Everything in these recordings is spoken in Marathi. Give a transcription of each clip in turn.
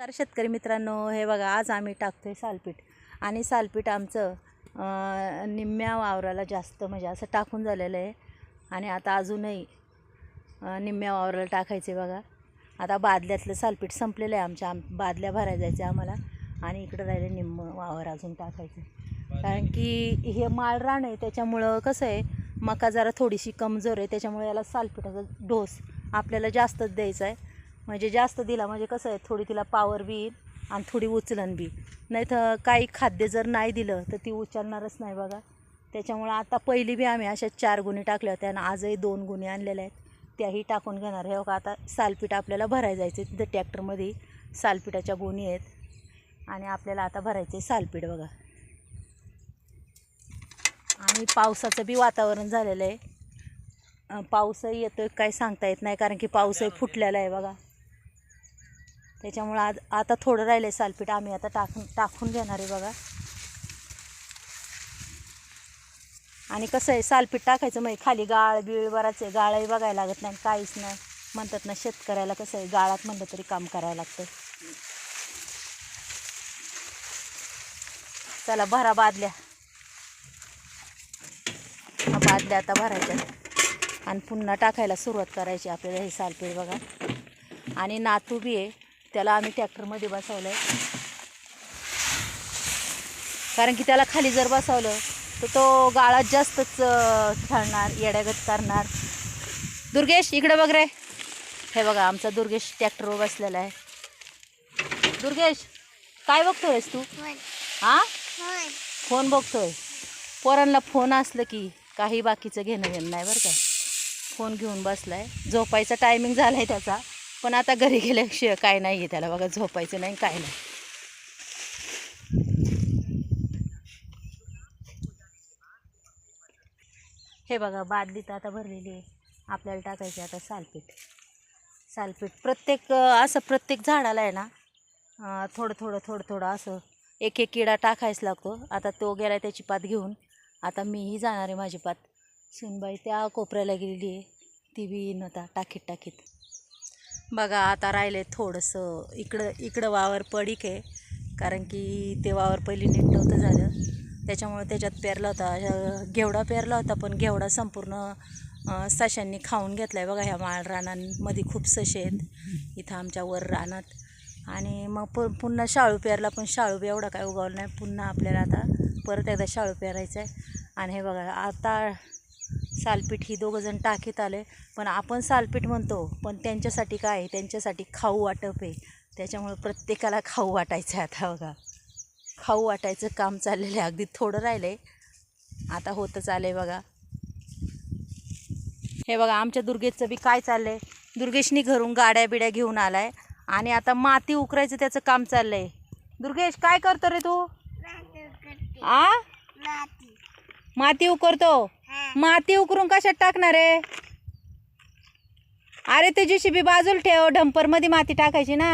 तर शेतकरी मित्रांनो हे बघा आज आम्ही टाकतोय सालपीठ. आणि सालपीठ आमचं निम्म्या वावराला जास्त म्हणजे असं टाकून झालेलं आहे. आणि आता अजूनही निम्म्या वावराला टाकायचे बघा. आता बादल्यातलं सालपीठ संपलेलं आहे आमच्या आम बादल्या भरायला जायचं आम्हाला. आणि इकडं राहिलं निम्म वावर अजून टाकायचं. कारण की हे माळ रान आहे त्याच्यामुळं कसं आहे मका जरा थोडीशी कमजोर आहे त्याच्यामुळे याला सालपिठाचा डोस आपल्याला जास्तच द्यायचा आहे. म्हणजे जास्त दिला म्हणजे कसं आहे थोडी तिला पावर बी येईल आणि थोडी उचलन बी. नाही तर काही खाद्य जर नाही दिलं तर ती उचलणारच नाही बघा. त्याच्यामुळं आता पहिली बी आम्ही अशा चार गुन्हे टाकल्या होत्या आणि आजही दोन गुन्हे आणलेल्या आहेत. त्याही टाकून घेणार. हे बघा आता सालपीठ आपल्याला भरायला जायचं आहे. तिथं ट्रॅक्टरमध्ये सालपीठाच्या गुणी आहेत. आणि आपल्याला आता भरायचं आहे सालपीठ बघा. आणि पावसाचं बी वातावरण झालेलं आहे. पाऊसही येतो आहे काय सांगता येत नाही कारण की पाऊसही फुटलेला आहे बघा. त्याच्यामुळं आज आता थोडं राहिलं आहे सालपीठ. आम्ही आता टाकून टाकून घेणार आहे बघा. आणि कसं आहे सालपीठ टाकायचं म्हणजे खाली गाळ बिळ बराच आहे. गाळही बघायला लागत नाही काहीच नाही. म्हणतात ना शेतकऱ्याला कसं आहे गाळात म्हणलं तरी काम करायला लागतं. चला भरा बादल्या. बादल्या आता भरायच्या आणि पुन्हा टाकायला सुरुवात करायची आपल्याला हे सालपीठ बघा. आणि नातू बी आहे. त्याला आम्ही ट्रॅक्टरमध्ये बसवलं आहे कारण की त्याला खाली जर बसवलं तर तो गाळात जास्तच खेळणार येड्यागत करणार. दुर्गेश इकडे बघ रे. हे बघा आमचा दुर्गेश ट्रॅक्टरवर बसलेला आहे. दुर्गेश काय बघतोय रेस तू हां? फोन. बघतोय. पोरांना फोन असलं की काही बाकीचं घेणं घेणं नाही बरं का. फोन घेऊन बसलाय. झोपायचा टायमिंग झाला आहे त्याचा. पण आता घरी गेल्याशिवाय काय नाही आहे त्याला बघा झोपायचं नाही काय नाही. हे बघा बादलीत आता भरलेली आहे. आपल्याला टाकायची आता सालपीठ. सालपीठ प्रत्येक असं प्रत्येक झाडाला आहे ना थोडं थोडं थोडं थोडं असं एक एक किडा टाकायच लागतो. आता तो गेला त्याची पात घेऊन. आता मीही जाणार आहे माझी पात. सुनबाई त्या कोपऱ्याला गेलेली आहे. ती बी येईन आता टाकीत टाकीत. बघा आता राहिले थोडंसं. इकडं इकडं वावर पडीक आहे. कारण की ते वावर पहिली नीट नव्हतं झालं. त्याच्यामुळे त्याच्यात पेरला होता. घेवडा पेरला होता पण घेवडा संपूर्ण सशांनी खाऊन घेतला आहे बघा ह्या माळ रानांमध्ये खूप सशे आहेत. इथं आमच्या वर रानात. आणि मग प पुन्हा शाळू पेरला पण शाळू बी एवढा काय उगवला नाही. पुन्हा आपल्याला आता परत एकदा शाळू पेरायचं आहे आणि हे बघा आता सालपीठ ही दोघं जण टाकीत आले. पण आपण सालपीठ म्हणतो पण त्यांच्यासाठी काय त्यांच्यासाठी खाऊ वाटप आहे. त्याच्यामुळे प्रत्येकाला खाऊ वाटायचं आहे आता बघा. खाऊ वाटायचं काम चाललेलं आहे. अगदी थोडं राहिलं आहे आता होतच आलं आहे बघा. हे बघा आमच्या दुर्गेशचं बी काय चाललं आहे दुर्गेशनी घरून गाड्या बिड्या घेऊन आला आहे आणि आता माती उकरायचं त्याचं काम चाललं आहे दुर्गेश काय करतो रे तू? आ? माती उकरतो? माती उकरून कशात टाकणार आहे? अरे तुझी शिबी बाजूला ठेव डंपरमध्ये माती टाकायची ना.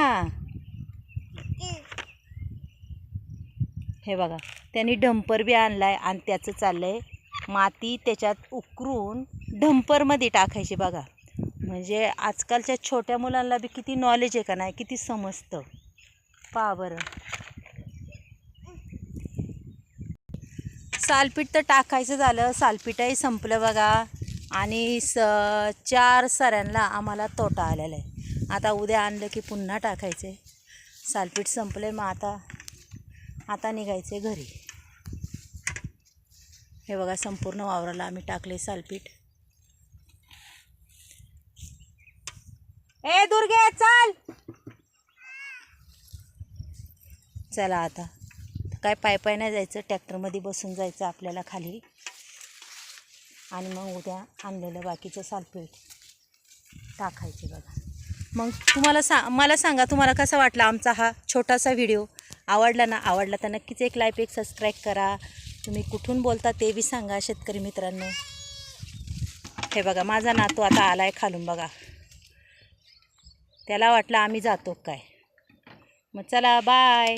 हे बघा त्यांनी डंपर बी आणलाय आणि त्याचं चाललंय माती त्याच्यात उकरून डंपरमध्ये टाकायची बघा. म्हणजे आजकालच्या छोट्या मुलांना बी किती नॉलेज आहे का नाही किती समजतं. पहा बरं. सालपीठ तर टाकायचं झालं. सालपीठही संपलं बघा. आणि स चार सऱ्यांना आम्हाला तोटा आलेला आहे. आता उद्या आणलं की पुन्हा टाकायचं. आहे सालपीठ संपलं आहे मग आता. आता निघायचं आहे घरी. हे बघा संपूर्ण वावराला आम्ही टाकले सालपीठ. ए दुर्गे चल. चला आता. काय पाय पाय नाही जायचं ट्रॅक्टरमध्ये बसून जायचं आपल्याला खाली. आणि मग उद्या आणलेलं बाकीचं सालपीठ टाकायचे बघा. मग तुम्हाला सा मला सांगा तुम्हाला कसा वाटला आमचा हा छोटासा व्हिडिओ? आवडला ना? आवडला तर नक्कीच एक लाईक एक सबस्क्राईब करा. तुम्ही कुठून बोलता ते बी सांगा शेतकरी मित्रांनो. हे बघा माझा नातू आता आला आहे खालून बघा. त्याला वाटलं आम्ही जातो काय? मग चला बाय